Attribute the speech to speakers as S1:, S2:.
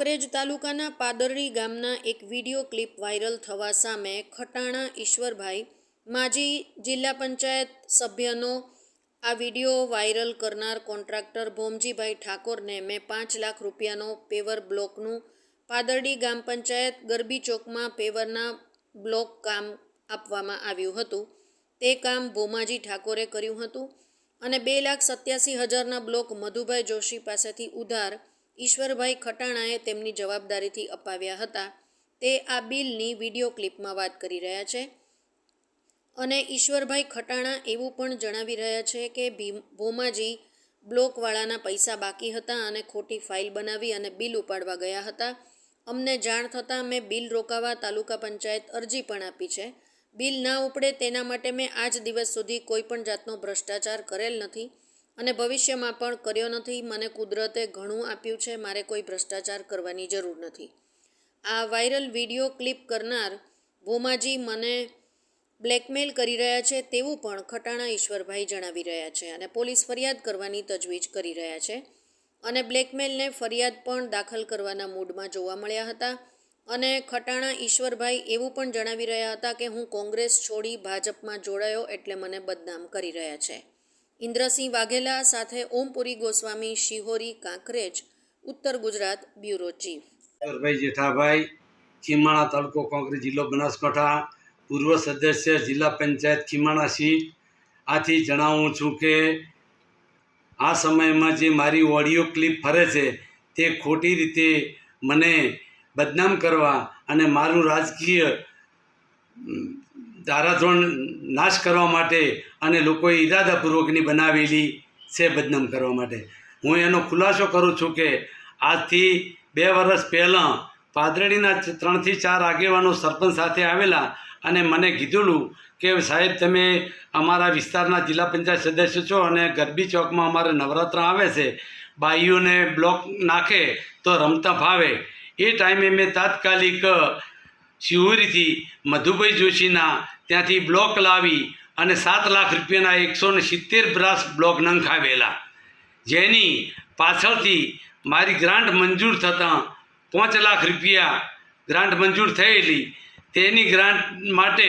S1: કાંકરેજ તાલુકાના પાદરડી ગામના એક વીડિયો ક્લિપ વાયરલ થવા સામે ખટાણા ઈશ્વરભાઈ માજી જિલ્લા પંચાયત સભ્યનો આ વીડિયો વાયરલ કરનાર કોન્ટ્રાક્ટર ભોમજીભાઈ ઠાકોરને મેં પાંચ લાખ રૂપિયાનો પેવર બ્લોકનું પાદરડી ગામ પંચાયત ગરબી ચોકમાં પેવરના બ્લોક કામ આપવામાં આવ્યું હતું. તે કામ ભોમાજી ઠાકોરે કર્યું હતું અને બે લાખ સત્યાસી હજારના બ્લોક મધુભાઈ જોશી પાસેથી ઉધાર ઈશ્વરભાઈ ખટાણાએ તેમની જવાબદારીથી અપાવ્યા હતા. તે આ બિલની વીડિયો ક્લિપમાં વાત કરી રહ્યા છે. અને ઈશ્વરભાઈ ખટાણા એવું પણ જણાવી રહ્યા છે કે ભીમ, ભોમાજી બ્લોકવાળાના પૈસા બાકી હતા અને ખોટી ફાઇલ બનાવી અને બિલ ઉપાડવા ગયા હતા. અમને જાણ થતાં મેં બિલ રોકાવા તાલુકા પંચાયત અરજી પણ આપી છે. બિલ ના ઉપડે તેના માટે મેં આજ દિવસ સુધી કોઈ પણ જાતનો ભ્રષ્ટાચાર કરેલ નથી. અને ભવિષ્યમાં પણ કર્યો નથી. મને કુદરતે ઘણું આપ્યું છે. મારે કોઈ ભ્રષ્ટાચાર કરવાની જરૂર નથી. આ વાયરલ વીડિયો ક્લિપ કરનાર ભોમાજી મને બ્લેકમેલ કરી રહ્યા છે. તેવું પણ ખટાણા ઈશ્વરભાઈ જણાવી રહ્યા છે અને પોલીસ ફરિયાદ કરવાની તજવીજ કરી રહ્યા છે. અને બ્લેકમેલને ફરિયાદ પણ દાખલ કરવાના મૂડમાં જોવા મળ્યા હતા. અને ખટાણા ઈશ્વરભાઈ એવું પણ જણાવી રહ્યા હતા કે હું કોંગ્રેસ છોડી ભાજપમાં જોડાયો એટલે મને બદનામ કરી રહ્યા છે. ઇન્દ્રસિંહ વાઘેલા સાથે ઓમપુરી ગોસ્વામી, શિહોરી કાંકરેજ, ઉત્તર ગુજરાત બ્યુરો ચીફ
S2: ભાઈ જેઠાભાઈ, ખીમાણા તાલુકો કોંગ્રેસ જિલ્લો બનાસકાંઠા, પૂર્વ સદસ્ય, જિલ્લા પંચાયત ખીમાણા સીટ. આથી જણાવું છું કે આ સમયમાં જે મારી ઓડિયો ક્લિપ ફરે છે, તે ખોટી રીતે મને બદનામ કરવા અને મારું રાજકીય ધારાધોરણ નાશ કરવા માટે અને લોકોએ ઈરાદાપૂર્વકની બનાવેલી છે બદનામ કરવા માટે. હું એનો ખુલાસો કરું છું કે આજથી બે વર્ષ પહેલાં પાદરડીના ત્રણથી ચાર આગેવાનો સરપંચ સાથે આવેલા અને મને કીધેલું કે સાહેબ તમે અમારા વિસ્તારના જિલ્લા પંચાયત સદસ્ય છો અને ગરબી ચોકમાં અમારે નવરાત્ર આવે છે, બાઈઓને બ્લોક નાખે તો રમતા ફાવે. એ ટાઈમે મેં તાત્કાલિક શિહોરીથી મધુભાઈ જોશીના ત્યાંથી બ્લોક લાવી અને સાત લાખ રૂપિયાના એકસો ને સિત્તેર બ્રાસ બ્લોક નંખાવેલા જેની પાછળથી મારી ગ્રાન્ટ મંજૂર થતાં પાંચ લાખ રૂપિયા ગ્રાન્ટ મંજૂર થયેલી. તેની ગ્રાન્ટ માટે